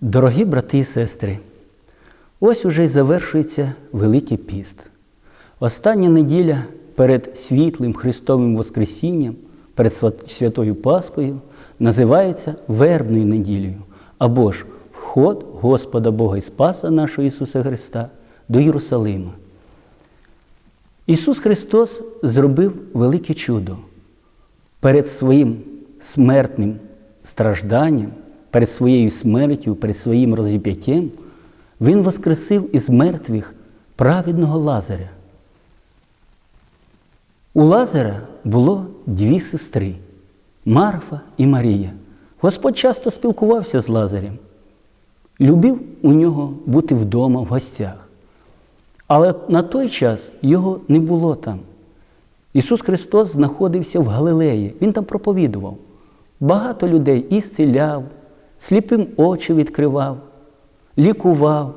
Дорогі брати і сестри, ось уже й завершується Великий піст. Остання неділя перед світлим Христовим Воскресінням, перед Святою Паскою, називається Вербною неділею, або ж вход Господа Бога і Спаса нашого Ісуса Христа до Єрусалима. Ісус Христос зробив велике чудо перед своїм смертним стражданням, перед своєю смертю, перед своїм розіп'яттям, Він воскресив із мертвих праведного Лазаря. У Лазаря було дві сестри Марфа і Марія. Господь часто спілкувався з Лазарем, любив у нього бути вдома в гостях. Але на той час його не було там. Ісус Христос знаходився в Галилеї, Він там проповідував. Багато людей і сліпим очі відкривав, лікував.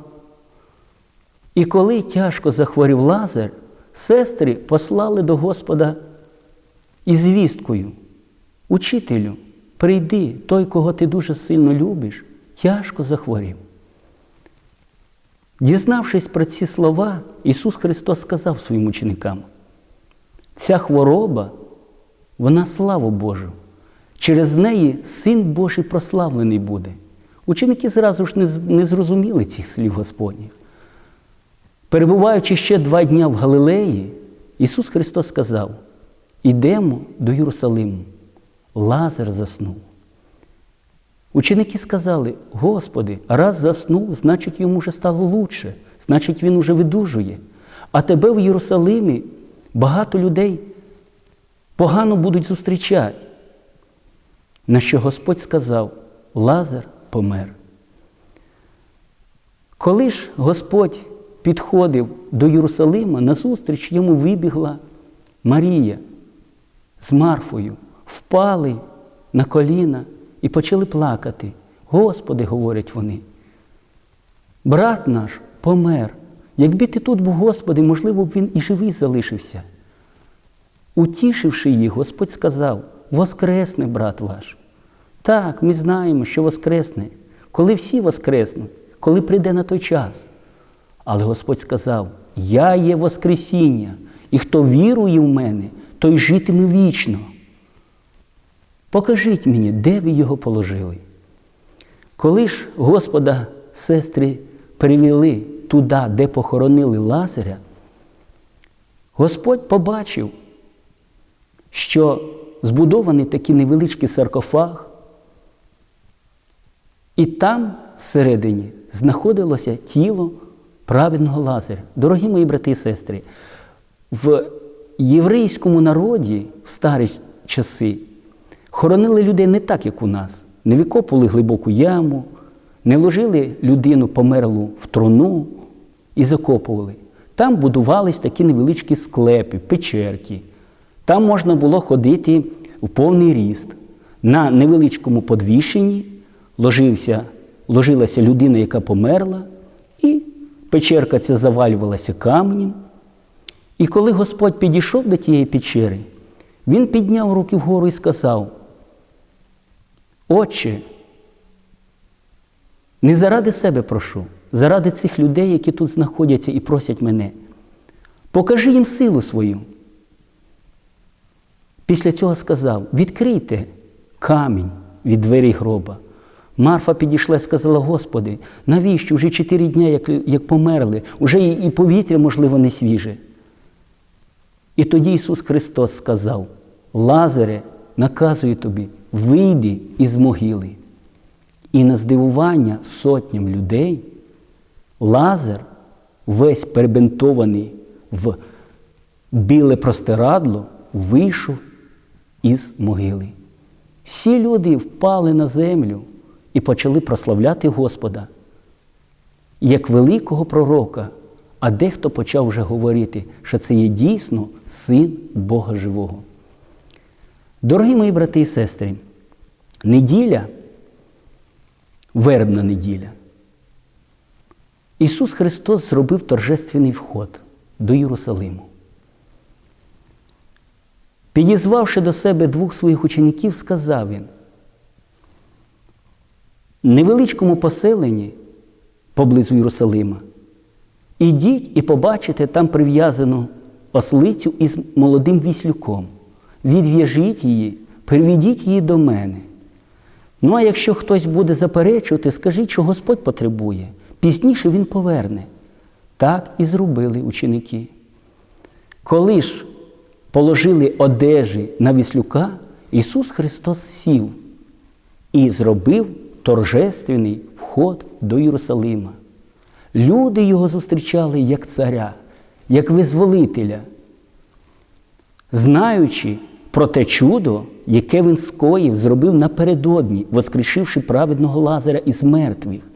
І коли тяжко захворів Лазар, сестри послали до Господа із звісткою. Учителю, прийди, той, кого ти дуже сильно любиш, тяжко захворів. Дізнавшись про ці слова, Ісус Христос сказав своїм ученикам: ця хвороба, вона славу Божу. Через неї Син Божий прославлений буде. Ученики зразу ж не, зрозуміли цих слів Господніх. Перебуваючи ще два дня в Галилеї, Ісус Христос сказав: Ідемо до Єрусалиму. Лазар заснув. Ученики сказали: Господи, раз заснув, значить йому вже стало лучше, значить він уже видужує. А тебе в Єрусалимі багато людей погано будуть зустрічати. На що Господь сказав: Лазар помер. Коли ж Господь підходив до Єрусалима, назустріч йому вибігла Марія з Марфою, впали на коліна і почали плакати. Господи, говорять вони, брат наш помер. Якби ти тут був, Господи, можливо б він і живий залишився. Утішивши їх, Господь сказав: Воскресне, брат ваш. Так, ми знаємо, що Воскресне, коли всі воскреснуть, коли прийде на той час. Але Господь сказав: Я є Воскресіння, і хто вірує в мене, той житиме вічно. Покажіть мені, де ви його положили. Коли ж Господа сестри привели туди, де похоронили Лазаря, Господь побачив, що збудований такий невеличкий саркофаг, і там всередині знаходилося тіло праведного Лазаря. Дорогі мої брати і сестри, в єврейському народі в старі часи хоронили людей не так, як у нас. Не викопували глибоку яму, не ложили людину померлу в труну і закопували. Там будувались такі невеличкі склепи, печерки. Там можна було ходити в повний ріст. На невеличкому подвішенні ложився, ложилася людина, яка померла, і печерка ця завалювалася каменем. І коли Господь підійшов до тієї печери, він підняв руки вгору і сказав: Отче, не заради себе прошу, заради цих людей, які тут знаходяться і просять мене. Покажи їм силу свою. Після цього сказав: відкрийте камінь від двері гроба. Марфа підійшла і сказала: Господи, навіщо вже чотири дні, як, як померли, уже і, і повітря, можливо, не свіже. І тоді Ісус Христос сказав: Лазаре, наказую тобі, вийди із могили. І на здивування сотням людей Лазар, весь перебинтований в біле простирадло, вийшов із могили. Всі люди впали на землю і почали прославляти Господа як великого пророка, а дехто почав вже говорити, що це є дійсно син Бога Живого. Дорогі мої брати і сестри, неділя, вербна неділя. Ісус Христос зробив торжественний вход до Єрусалиму. Підізвавши до себе двох своїх учеників, сказав він: невеличкому поселенні поблизу Єрусалима. Ідіть і побачите там прив'язану ослицю із молодим віслюком. Відв'яжіть її, приведіть її до мене. Ну, а якщо хтось буде заперечувати, скажіть, що Господь потребує. Пізніше Він поверне. Так і зробили ученики. Коли ж положили одежі на віслюка, Ісус Христос сів і зробив торжественний вход до Єрусалима. Люди його зустрічали як царя, як визволителя, знаючи про те чудо, яке він скоїв, зробив напередодні, воскрешивши праведного Лазаря із мертвих.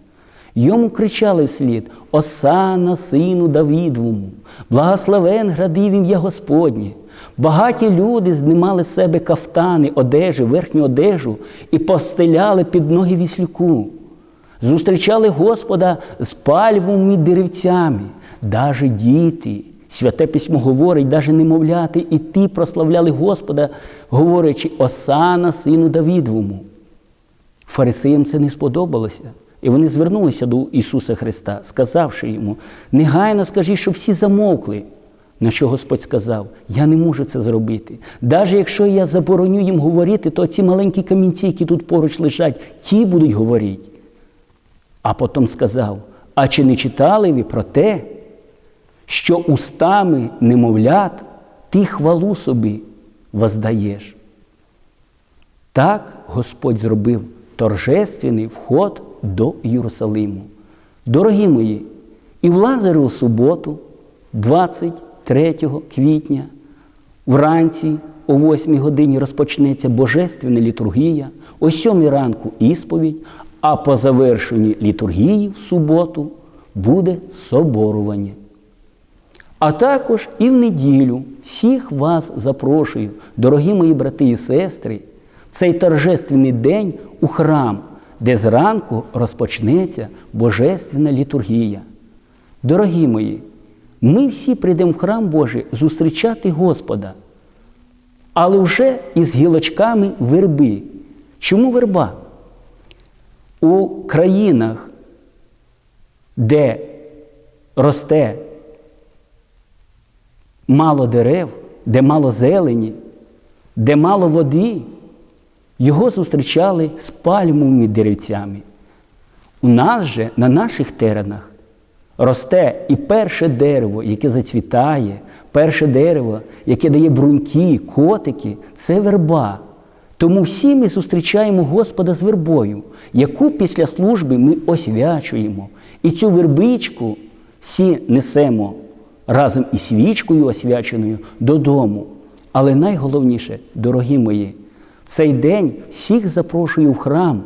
Йому кричали вслід Осана, сину Давідовому, благословен градив ім'я Господнє. Багаті люди знімали з себе кафтани, одежі, верхню одежу і постеляли під ноги віслюку. Зустрічали Господа з пальвовими деревцями, даже діти. Святе письмо говорить, даже немовляти, і ті прославляли Господа, говорячи Осана, сину Давідовому. Фарисеям це не сподобалося. І вони звернулися до Ісуса Христа, сказавши йому, негайно скажи, щоб всі замовкли. На що Господь сказав, я не можу це зробити. Навіть якщо я забороню їм говорити, то ці маленькі камінці, які тут поруч лежать, ті будуть говорити. А потім сказав: а чи не читали ви про те, що устами немовлят ти хвалу собі воздаєш? Так Господь зробив торжественний вход до Єрусалиму. Дорогі мої, і в Лазареву суботу, 23 квітня, вранці о 8 годині розпочнеться Божественна літургія, о 7 ранку ісповідь, а по завершенні літургії в суботу буде соборування. А також і в неділю всіх вас запрошую, дорогі мої брати і сестри, цей торжественний день у храм, де зранку розпочнеться Божественна літургія. Дорогі мої, ми всі прийдемо в храм Божий зустрічати Господа, але вже із гілочками верби. Чому верба? У країнах, де росте мало дерев, де мало зелені, де мало води, його зустрічали з пальмовими деревцями. У нас же на наших теренах росте і перше дерево, яке зацвітає, перше дерево, яке дає бруньки, котики це верба. Тому всі ми зустрічаємо Господа з вербою, яку після служби ми освячуємо. І цю вербичку всі несемо разом із свічкою освяченою додому. Але найголовніше, дорогі мої, цей день всіх запрошую в храм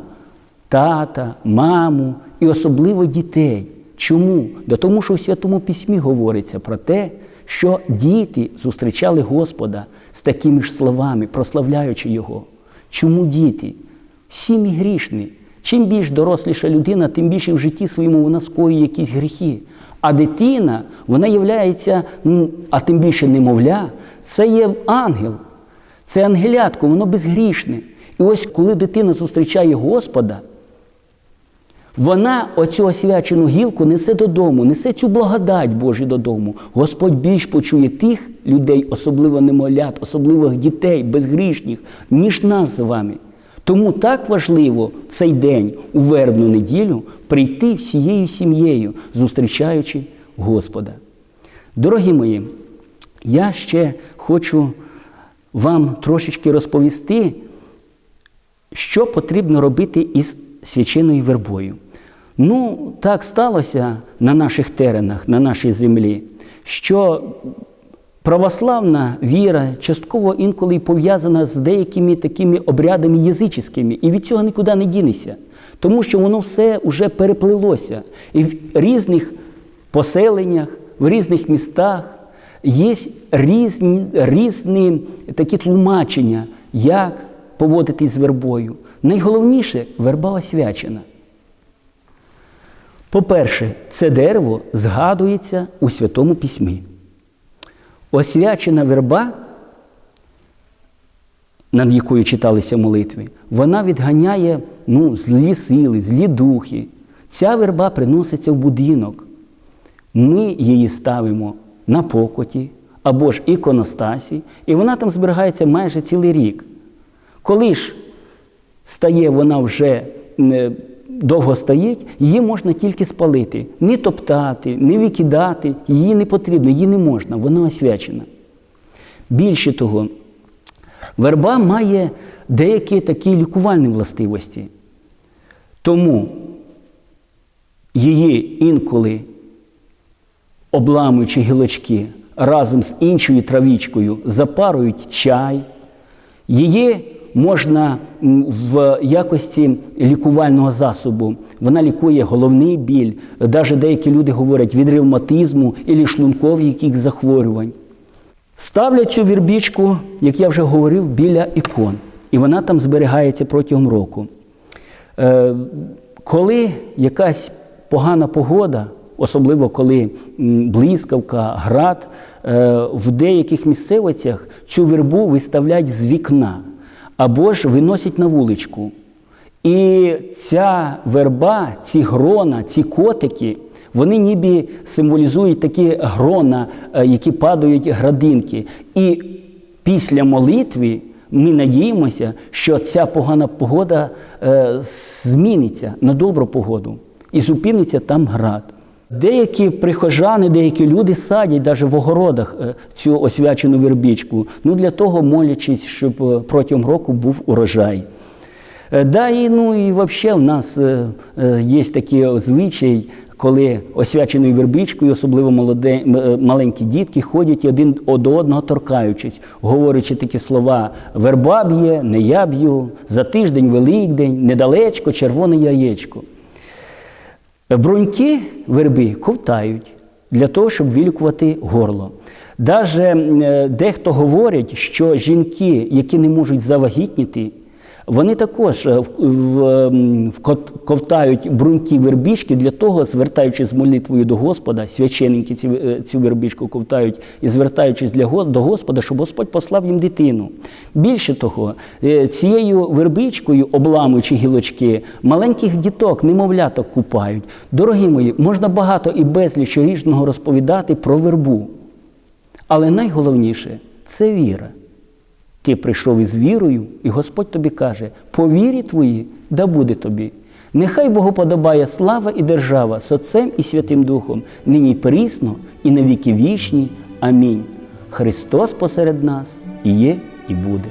тата, маму і особливо дітей. Чому? Да тому що в Святому Письмі говориться про те, що діти зустрічали Господа з такими ж словами, прославляючи Його. Чому діти? Всі ми грішні. Чим більш доросліша людина, тим більше в житті своєму вона скоює якісь гріхи. А дитина, вона являється, а тим більше немовля, це є ангел, це ангелятко, воно безгрішне. І ось коли дитина зустрічає Господа, вона оцю освячену гілку несе додому, несе цю благодать Божу додому. Господь більш почує тих людей, особливо немолят, особливо дітей, безгрішних, ніж нас з вами. Тому так важливо цей день у вербну неділю прийти всією сім'єю, зустрічаючи Господа. Дорогі мої, я ще хочу вам трошечки розповісти, що потрібно робити із свяченою вербою. Ну, так сталося на наших теренах, на нашій землі, що православна віра частково інколи пов'язана з деякими такими обрядами язичськими, і від цього нікуди не дінешся, тому що воно все вже переплилося. І в різних поселеннях, в різних містах є різні, різні такі тлумачення, як поводитись з вербою. Найголовніше верба освячена. По-перше, це дерево згадується у Святому Письмі. Освячена верба над якою читалися молитви, вона відганяє ну, злі сили, злі духи. Ця верба приноситься в будинок. Ми її ставимо на покоті або ж іконостасі, і вона там зберігається майже цілий рік. Коли ж стає вона вже е, довго стоїть, її можна тільки спалити. Не топтати, не викидати, її не потрібно, її не можна, вона освячена. Більше того, верба має деякі такі лікувальні властивості. Тому її інколи обламуючи гілочки разом з іншою травічкою, запарують чай. Її можна в якості лікувального засобу. Вона лікує головний біль. Навіть деякі люди говорять від ревматизму і шлункових яких захворювань. Ставлять цю вірбічку, як я вже говорив, біля ікон. І вона там зберігається протягом року. Е, коли якась погана погода, особливо коли блискавка, град, е, в деяких місцевостях цю вербу виставляють з вікна або ж виносять на вуличку. І ця верба, ці грона, ці котики, вони ніби символізують такі грона, е, які падають градинки. І після молитви ми надіємося, що ця погана погода е, зміниться на добру погоду і зупиниться там град. Деякі прихожани, деякі люди садять навіть в огородах е, цю освячену вербічку, ну для того молячись, щоб е, протягом року був урожай. Е, Да, і, ну, і взагалі в нас є такий звичай, коли освяченою вербичкою, особливо молоде, маленькі дітки, ходять один до одного торкаючись, говорячи такі слова: верба б'є, не я б'ю, за тиждень Великдень, недалечко, червоне яєчко. Бруньки верби ковтають для того, щоб вилікувати горло. Даже е, дехто говорить, що жінки, які не можуть завагітніти, вони також е, ковтають бруньки вербішки для того, звертаючись з молитвою до Господа, священники е, цю вербішку ковтають і звертаючись до Господа, щоб Господь послав їм дитину. Більше того, е, цією вербичкою, обламуючи гілочки, маленьких діток, немовляток купають. Дорогі мої, можна багато і безліч різного розповідати про вербу. Але найголовніше це віра. Ти прийшов із вірою, і Господь тобі каже: по вірі твої да буде тобі. Нехай Богу подобає слава і держава з Отцем і Святим Духом, нині прісно, і на віки вічні. Амінь. Христос посеред нас і є, і буде.